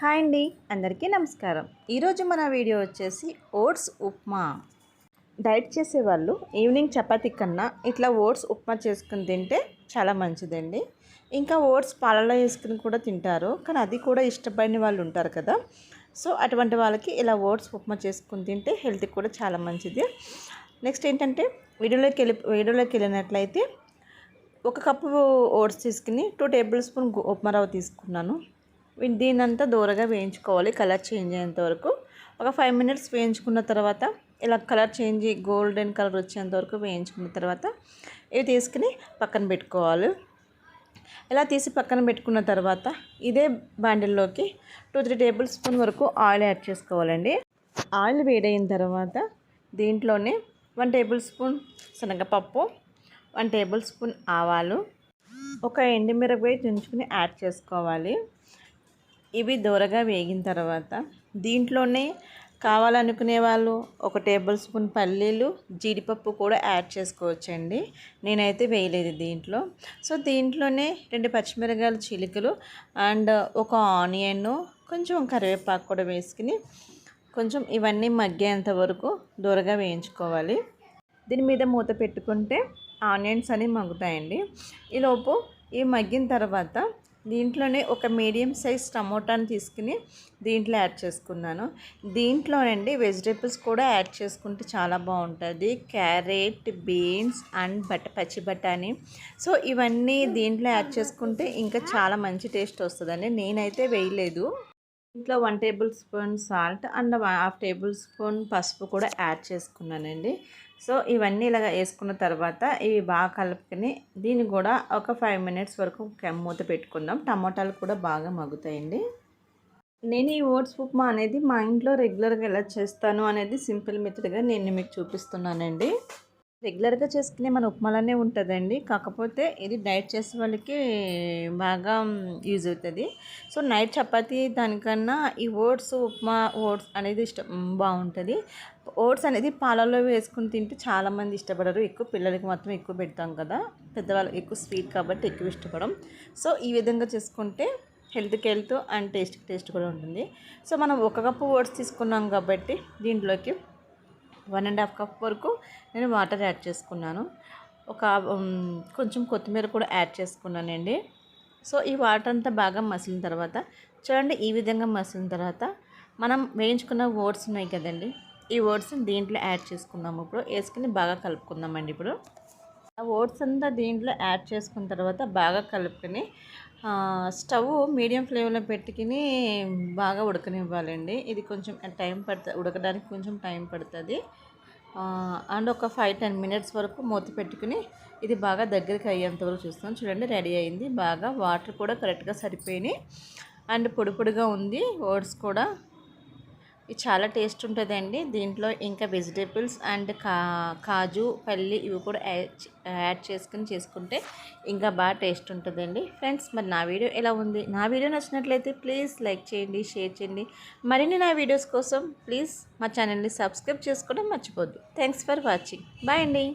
Hi అండి అందరికీ నమస్కారం. ఈరోజు మన వీడియో వచ్చేసి ఓట్స్ ఉప్మా. డైట్ చేసే వాళ్ళు ఈవినింగ్ చపాతీ కన్నా ఇట్లా ఓట్స్ ఉప్మా చేసుకుని తింటే చాలా మంచిదండి. ఇంకా ఓట్స్ పాలలో వేసుకుని కూడా తింటారు కానీ అది కూడా ఇష్టపడిన వాళ్ళు ఉంటారు కదా. సో అటువంటి వాళ్ళకి ఇలా ఓట్స్ ఉప్మా చేసుకుని తింటే హెల్త్కి కూడా చాలా మంచిది. నెక్స్ట్ ఏంటంటే వీడియోలోకి వెళ్ళి వీడియోలోకి వెళ్ళినట్లయితే ఒక కప్పు ఓట్స్ తీసుకుని టూ టేబుల్ స్పూన్ ఉప్మా రవ్వ తీసుకున్నాను. దీనంతా దూరగా వేయించుకోవాలి కలర్ చేంజ్ అయ్యేంత వరకు. ఒక ఫైవ్ మినిట్స్ వేయించుకున్న తర్వాత ఇలా కలర్ చేంజ్ గోల్డెన్ కలర్ వచ్చేంత వరకు వేయించుకున్న తర్వాత ఇవి తీసుకుని పక్కన పెట్టుకోవాలి. ఇలా తీసి పక్కన పెట్టుకున్న తర్వాత ఇదే బాండిల్లోకి టూ త్రీ టేబుల్ స్పూన్ వరకు ఆయిల్ యాడ్ చేసుకోవాలండి. ఆయిల్ వేడైన తర్వాత దీంట్లోనే వన్ టేబుల్ స్పూన్ శనగపప్పు వన్ టేబుల్ స్పూన్ ఆవాలు ఒక ఎండుమిరపకాయ తుంచుకుని యాడ్ చేసుకోవాలి. ఇవి దూరగా వేగిన తర్వాత దీంట్లోనే కావాలనుకునే వాళ్ళు ఒక టేబుల్ స్పూన్ పల్లీలు జీడిపప్పు కూడా యాడ్ చేసుకోవచ్చండి. నేనైతే వేయలేదు దీంట్లో. సో దీంట్లోనే రెండు పచ్చిమిరకాయలు చిలుకలు అండ్ ఒక ఆనియన్ కొంచెం కరివేపాకు కూడా వేసుకుని కొంచెం ఇవన్నీ మగ్గేంత వరకు దూరగా వేయించుకోవాలి. దీని మీద మూత పెట్టుకుంటే ఆనియన్స్ అని మగ్గుతాయండి. ఈలోపు ఇవి మగ్గిన తర్వాత దీంట్లోనే ఒక మీడియం సైజ్ టమోటాని తీసుకుని దీంట్లో యాడ్ చేసుకున్నాను. దీంట్లోనండి వెజిటేబుల్స్ కూడా యాడ్ చేసుకుంటే చాలా బాగుంటుంది. క్యారెట్ బీన్స్ అండ్ బట్ట పచ్చి బఠానీ. సో ఇవన్నీ దీంట్లో యాడ్ చేసుకుంటే ఇంకా చాలా మంచి టేస్ట్ వస్తుందండి. నేనైతే వేయలేదు. ఇంట్లో one tablespoon salt and half tablespoon పసుపు కూడా యాడ్ చేసుకున్నానండి. సో ఇవన్నీ ఇలాగ వేసుకున్న తర్వాత ఇవి బాగా కలుపుకొని దీన్ని కూడా ఒక ఫైవ్ మినిట్స్ వరకు మూత పెట్టుకుందాం. టమాటాలు కూడా బాగా మగ్గుతాయండి. నేను ఈ ఓట్స్ ఉప్మా అనేది మా ఇంట్లో రెగ్యులర్గా ఎలా చేస్తాను అనేది సింపుల్ మెథడ్గా నేను మీకు చూపిస్తున్నానండి. రెగ్యులర్గా చేసుకునే మన ఉప్మాలనే ఉంటుందండి. కాకపోతే ఇది డైట్ చేసే వాళ్ళకి బాగా యూజ్ అవుతుంది. సో నైట్ చపాతీ దానికన్నా ఈ ఓట్స్ ఉప్మా ఓట్స్ అనేది ఇష్టం బాగుంటుంది. ఓట్స్ అనేది పాలల్లో వేసుకుని తింటే చాలామంది ఇష్టపడరు. ఎక్కువ పిల్లలకి మాత్రం ఎక్కువ పెడతాం కదా. పెద్దవాళ్ళకి ఎక్కువ స్వీట్ కాబట్టి ఎక్కువ ఇష్టపడం. సో ఈ విధంగా చేసుకుంటే హెల్త్కి హెల్త్ అండ్ టేస్ట్కి టేస్ట్ కూడా ఉంటుంది. సో మనం ఒక కప్పు ఓట్స్ తీసుకున్నాం కాబట్టి దీంట్లోకి వన్ అండ్ హాఫ్ కప్ వరకు నేను వాటర్ యాడ్ చేసుకున్నాను. ఒక కొంచెం కొత్తిమీర కూడా యాడ్ చేసుకున్నానండి. సో ఈ వాటర్ అంతా బాగా మసిలిన తర్వాత చూడండి ఈ విధంగా మసిలిన తర్వాత మనం వేయించుకున్న ఓట్స్ ఉన్నాయి కదండి ఈ ఓట్స్ని దీంట్లో యాడ్ చేసుకుందాము ఇప్పుడు. వేసుకుని బాగా కలుపుకుందామండి ఇప్పుడు. ఆ ఓట్స్ అంతా దీంట్లో యాడ్ చేసుకున్న తర్వాత బాగా కలుపుకొని స్టవ్ మీడియం ఫ్లేమ్లో పెట్టుకుని బాగా ఉడకనివ్వాలండి. ఇది కొంచెం టైం పడుతుంది ఉడకడానికి కొంచెం టైం పడుతుంది. అండ్ ఒక ఫైవ్ టెన్ మినిట్స్ వరకు మూత పెట్టుకుని ఇది బాగా దగ్గరికి అయ్యేంత వరకు చూస్తాం చూడండి రెడీ అయింది. బాగా వాటర్ కూడా కరెక్ట్గా సరిపోయినాయి. అండ్ పొడి పొడిగా ఉంది ఓట్స్ కూడా. ఇది చాలా టేస్ట్ ఉంటుందండి. దీంట్లో ఇంకా వెజిటేబుల్స్ అండ్ కా కాజు పల్లి ఇవి కూడా యాడ్ చేసుకుని చేసుకుంటే ఇంకా బాగా టేస్ట్ ఉంటుందండి. ఫ్రెండ్స్ మరి నా వీడియో ఎలా ఉంది? నా వీడియో నచ్చినట్లయితే ప్లీజ్ లైక్ చేయండి షేర్ చేయండి. మరిన్ని నా వీడియోస్ కోసం ప్లీజ్ మా ఛానల్ని సబ్స్క్రైబ్ చేసుకోవడం మర్చిపోద్దు. Thanks for watching. బాయ్ అండి.